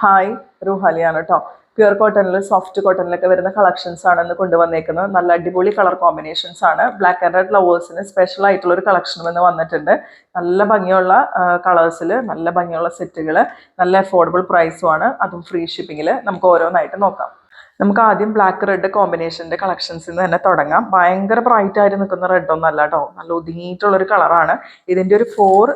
Hi റൂഹാലിയാണ് കേട്ടോ pure കോട്ടണിൽ soft കോട്ടണിലൊക്കെ വരുന്ന കളക്ഷൻസ് ആണ് ഇന്ന് കൊണ്ടുവന്നേക്കുന്നത്. നല്ല അടിപൊളി കളർ കോമ്പിനേഷൻസ് ആണ്. ബ്ലാക്ക് ആൻഡ് റെഡ് ലവേഴ്സിന് സ്പെഷ്യൽ ആയിട്ടുള്ള ഒരു കളക്ഷൻ ഇന്ന് വന്നിട്ടുണ്ട്. നല്ല ഭംഗിയുള്ള കളേഴ്സിൽ നല്ല ഭംഗിയുള്ള സെറ്റുകൾ നല്ല അഫോർഡബിൾ പ്രൈസുമാണ് അതും ഫ്രീ ഷിപ്പിങ്ങിൽ നമുക്ക് ഓരോന്നായിട്ട് നോക്കാം. നമുക്ക് ആദ്യം ബ്ലാക്ക് റെഡ് കോമ്പിനേഷന്റെ കളക്ഷൻസിൽ നിന്ന് തന്നെ തുടങ്ങാം. ഭയങ്കര ബ്രൈറ്റ് ആയിട്ട് നിൽക്കുന്ന റെഡ് ഒന്നും അല്ല കേട്ടോ നല്ല ഒതുങ്ങിയിട്ടുള്ളൊരു കളറാണ് ഇതിന്റെ ഒരു ഫോർ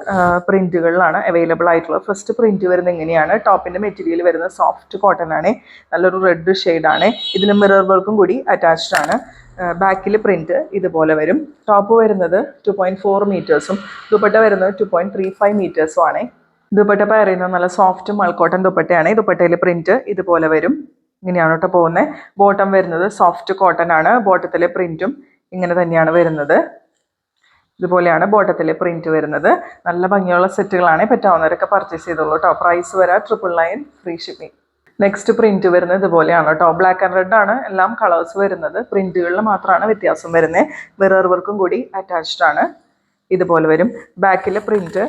പ്രിന്റുകളിലാണ് അവൈലബിൾ ആയിട്ടുള്ളത്. ഫസ്റ്റ് പ്രിന്റ് വരുന്നത് ഇങ്ങനെയാണ് ടോപ്പിന്റെ മെറ്റീരിയൽ വരുന്നത് സോഫ്റ്റ് കോട്ടൺ ആണ്. നല്ലൊരു റെഡ് ഷെയ്ഡാണ് ഇതിന് മിറർ വർക്കും കൂടി അറ്റാച്ച്ഡ് ആണ്. ബാക്കിൽ പ്രിന്റ് ഇതുപോലെ വരും. ടോപ്പ് വരുന്നത് ടു പോയിന്റ് ഫോർ മീറ്റേഴ്സും ദുപ്പട്ട വരുന്നത് ടു പോയിന്റ് ത്രീ ഫൈവ് മീറ്റേഴ്സും ആണ്. ദുപ്പട്ട പറയുന്നത് നല്ല സോഫ്റ്റ് മൾക്കോട്ടൻ ദുപ്പട്ടയാണ്. ദുപ്പട്ടയിൽ പ്രിന്റ് ഇതുപോലെ വരും. ഇങ്ങനെയാണ് കേട്ടോ പോകുന്നത് ബോട്ടം വരുന്നത് സോഫ്റ്റ് കോട്ടൺ ആണ്. ബോട്ടത്തിലെ പ്രിന്റും ഇങ്ങനെ തന്നെയാണ് വരുന്നത്. ഇതുപോലെയാണ് ബോട്ടത്തിലെ പ്രിന്റ് വരുന്നത്. നല്ല ഭംഗിയുള്ള സെറ്റുകളാണ് പറ്റാവുന്നവരൊക്കെ പർച്ചേസ് ചെയ്തോളൂ കേട്ടോ. പ്രൈസ് വരാ triple nine free shipping next print വരുന്നത് ഇതുപോലെയാണ് കേട്ടോ. ബ്ലാക്ക് ആൻഡ് റെഡ് ആണ് എല്ലാം കളേഴ്സ് വരുന്നത്. പ്രിന്റുകളിൽ മാത്രമാണ് വ്യത്യാസം വരുന്നത് മിറർ വർക്കും കൂടി അറ്റാച്ച്ഡ് ആണ്. ഇതുപോലെ വരും. ബാക്കിലെ പ്രിന്റ്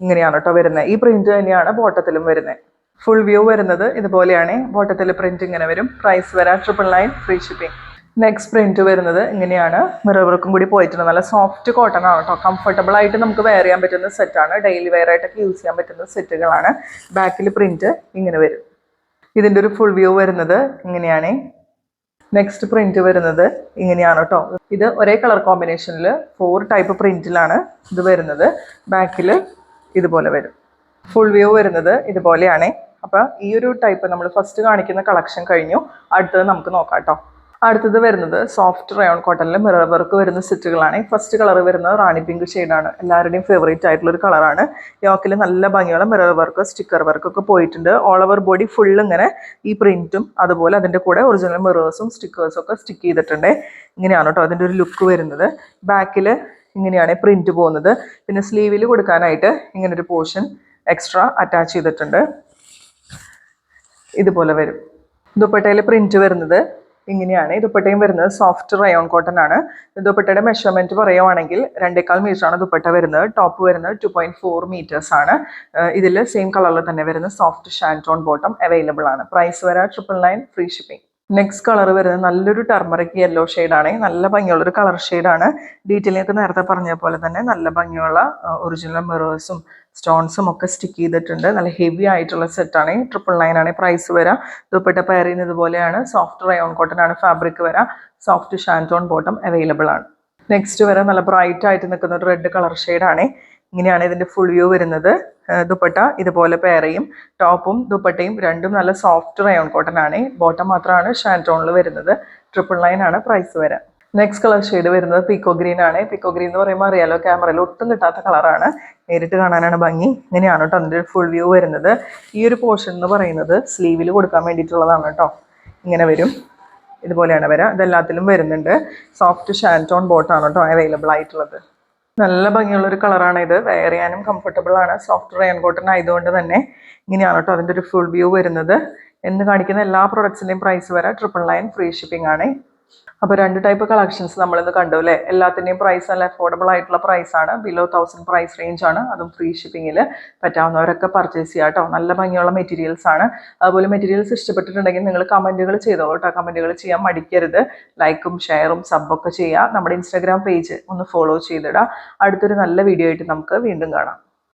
ഇങ്ങനെയാണ് കേട്ടോ വരുന്നത് ഈ പ്രിന്റ് തന്നെയാണ് ബോട്ടത്തിലും വരുന്നത് ഫുൾ വ്യൂ വരുന്നത് ഇതുപോലെയാണ്. ബോട്ടത്തിൽ പ്രിന്റ് ഇങ്ങനെ വരും. പ്രൈസ് വരാം. Triple nine free shipping next print വരുന്നത് ഇങ്ങനെയാണ്. മിറർ വർക്കും കൂടി പോയിട്ടുണ്ട്. നല്ല സോഫ്റ്റ് കോട്ടൺ ആണ് കേട്ടോ കംഫർട്ടബിൾ ആയിട്ട് നമുക്ക് വെയർ ചെയ്യാൻ പറ്റുന്ന സെറ്റാണ് ഡെയിലി വെയർ ആയിട്ടൊക്കെ യൂസ് ചെയ്യാൻ പറ്റുന്ന സെറ്റുകളാണ് ബാക്കിൽ പ്രിന്റ് ഇങ്ങനെ വരും. ഇതിന്റെ ഒരു ഫുൾ വ്യൂ വരുന്നത് ഇങ്ങനെയാണ്. നെക്സ്റ്റ് പ്രിന്റ് വരുന്നത് ഇങ്ങനെയാണ് കേട്ടോ ഇത് ഒരേ കളർ കോമ്പിനേഷനിൽ ഫോർ ടൈപ്പ് പ്രിന്റിലാണ് ഇത് വരുന്നത്. ബാക്കിൽ ഇതുപോലെ വരും. ഫുൾ വ്യൂ വരുന്നത് ഇതുപോലെയാണ്. അപ്പോൾ ഈ ഒരു ടൈപ്പ് നമ്മൾ ഫസ്റ്റ് കാണിക്കുന്ന കളക്ഷൻ കഴിഞ്ഞു. അടുത്തത് നമുക്ക് നോക്കാം കേട്ടോ അടുത്തത് വരുന്നത് സോഫ്റ്റ് റയോൺ കോട്ടണിൽ മിറർ വർക്ക് വരുന്ന സെറ്റുകളാണ് ഫസ്റ്റ് കളർ വരുന്നത് റാണി പിങ്ക് ഷെയ്ഡാണ് എല്ലാവരുടെയും ഫേവറേറ്റ് ആയിട്ടുള്ള ഒരു കളറാണ് യോക്കിൽ നല്ല ഭംഗിയുള്ള മിറർ വർക്ക് സ്റ്റിക്കർ വർക്ക് ഒക്കെ പോയിട്ടുണ്ട്. ഓൾ ഓവർ ബോഡി ഫുൾ ഇങ്ങനെ ഈ പ്രിന്റും അതുപോലെ അതിന്റെ കൂടെ ഒറിജിനൽ മിറേഴ്സും സ്റ്റിക്കേഴ്സും ഒക്കെ സ്റ്റിക്ക് ചെയ്തിട്ടുണ്ട്. ഇങ്ങനെയാണ് കേട്ടോ അതിന്റെ ഒരു ലുക്ക് വരുന്നത്. ബാക്കിൽ ഇങ്ങനെയാണ് പ്രിന്റ് പോകുന്നത്. പിന്നെ സ്ലീവിൽ കൊടുക്കാനായിട്ട് ഇങ്ങനൊരു പോർഷൻ എക്സ്ട്രാ അറ്റാച്ച് ചെയ്തിട്ടുണ്ട്. ഇതുപോലെ വരും. ദുപ്പട്ടയിൽ പ്രിന്റ് വരുന്നത് ഇങ്ങനെയാണ്. ദുപ്പട്ടയും വരുന്നത് സോഫ്റ്റ് റയോൺ കോട്ടൺ ആണ്. ദുപ്പട്ടയുടെ മെഷർമെന്റ് പറയുവാണെങ്കിൽ രണ്ടേക്കാൾ മീറ്റർ ആണ് ദുപ്പട്ട വരുന്നത്. ടോപ്പ് വരുന്നത് ടു പോയിന്റ് ഫോർ മീറ്റേഴ്സ് ആണ്. ഇതിൽ സെയിം കളറിൽ തന്നെ വരുന്ന സോഫ്റ്റ് ഷാന്റോൺ ബോട്ടം അവൈലബിൾ ആണ്. പ്രൈസ് വരാൻ triple nine free shipping next colour വരുന്നത് നല്ലൊരു ടർമറിക് യെല്ലോ ആണ്. നല്ല ഭംഗിയുള്ള ഒരു കളർ ഷെയ്ഡാണ് ഡീറ്റെയിലേക്ക് നേരത്തെ പറഞ്ഞ പോലെ തന്നെ നല്ല ഭംഗിയുള്ള ഒറിജിനൽ മിറേഴ്സും സ്റ്റോൺസും ഒക്കെ സ്റ്റിക്ക് ചെയ്തിട്ടുണ്ട്. നല്ല ഹെവി ആയിട്ടുള്ള സെറ്റാണ്. ട്രിപ്പിൾ നയൻ ആണ് പ്രൈസ് വരാം. ദുപ്പട്ട ഇതുപോലെയാണ് പോലെയാണ്. സോഫ്റ്റ് റയോൺ കോട്ടൺ ആണ് ഫാബ്രിക് വരാം. സോഫ്റ്റ് ഷാന്റോൺ ബോട്ടം അവൈലബിൾ ആണ്. നെക്സ്റ്റ് വരെ നല്ല ബ്രൈറ്റ് ആയിട്ട് നിൽക്കുന്ന ഒരു റെഡ് കളർ ഷെയ്ഡാണ്. ഇങ്ങനെയാണ് ഇതിന്റെ ഫുൾ വ്യൂ വരുന്നത്. ദുപ്പട്ട ഇതുപോലെ പേരയും ടോപ്പും ദുപ്പട്ടയും രണ്ടും നല്ല സോഫ്റ്റ് റയോൺ കോട്ടൺ ആണ് ബോട്ടം മാത്രമാണ് ഷാന്റോണിൽ വരുന്നത്. ട്രിപ്പിൾ നയൻ ആണ് പ്രൈസ് വരാം. നെക്സ്റ്റ് കളർ ഷെയ്ഡ് വരുന്നത് പീക്കോ ഗ്രീൻ ആണ്. പീക്കോ ഗ്രീൻ എന്ന് പറയുമ്പോൾ അറിയാലോ ക്യാമറയിൽ ഒട്ടും കിട്ടാത്ത കളറാണ് നേരിട്ട് കാണാനാണ് ഭംഗി. ഇങ്ങനെയാണ് കേട്ടോ അതിന്റെ ഫുൾ വ്യൂ വരുന്നത്. ഈ ഒരു പോർഷൻ എന്ന് പറയുന്നത് സ്ലീവിൽ കൊടുക്കാൻ വേണ്ടിയിട്ടുള്ളതാണ് കേട്ടോ ഇങ്ങനെ വരും. ഇതുപോലെയാണ് വരാം. ഇതെല്ലാത്തിലും വരുന്നുണ്ട്. സോഫ്റ്റ് ഷാന്റോൺ ബോട്ടാണ് കേട്ടോ അവൈലബിൾ ആയിട്ടുള്ളത്. നല്ല ഭംഗിയുള്ള ഒരു കളറാണ് ഇത്. വെയർ ചെയ്യാനും കംഫർട്ടബിൾ ആണ്. സോഫ്റ്റ് റെയിൻ കോട്ടൺ ആയതുകൊണ്ട് തന്നെ ഇങ്ങനെയാണ് കേട്ടോ അതിന്റെ ഒരു ഫുൾ വ്യൂ വരുന്നത്. എന്ന് കാണിക്കുന്ന എല്ലാ പ്രൊഡക്ട്സിന്റെയും പ്രൈസ് വരെ. ട്രിപ്പിൾ നയൻ ഫ്രീ ഷിപ്പിംഗ് ആണ്. അപ്പോൾ രണ്ട് ടൈപ്പ് കളക്ഷൻസ് നമ്മളിന്ന് കണ്ടു അല്ലേ? എല്ലാത്തിന്റെയും പ്രൈസ് നല്ല അഫോർഡബിൾ ആയിട്ടുള്ള പ്രൈസ് ആണ്. ബിലോ തൗസൻഡ് പ്രൈസ് റേഞ്ച് ആണ്. അതും ഫ്രീ ഷിപ്പിങ്ങിൽ പറ്റാവുന്നവരൊക്കെ പർച്ചേസ് ചെയ്യാം കേട്ടോ നല്ല ഭംഗിയുള്ള മെറ്റീരിയൽസ് ആണ്. അതുപോലെ മെറ്റീരിയൽസ് ഇഷ്ടപ്പെട്ടിട്ടുണ്ടെങ്കിൽ നിങ്ങൾ കമന്റുകൾ ചെയ്തോളൂ കേട്ടോ കമന്റുകൾ ചെയ്യാൻ മടിക്കരുത്. ലൈക്കും ഷെയറും സബ്ബൊക്കെ ചെയ്യുക നമ്മുടെ ഇൻസ്റ്റാഗ്രാം പേജ് ഒന്ന് ഫോളോ ചെയ്തിടുക അടുത്തൊരു നല്ല വീഡിയോ ആയിട്ട് നമുക്ക് വീണ്ടും കാണാം.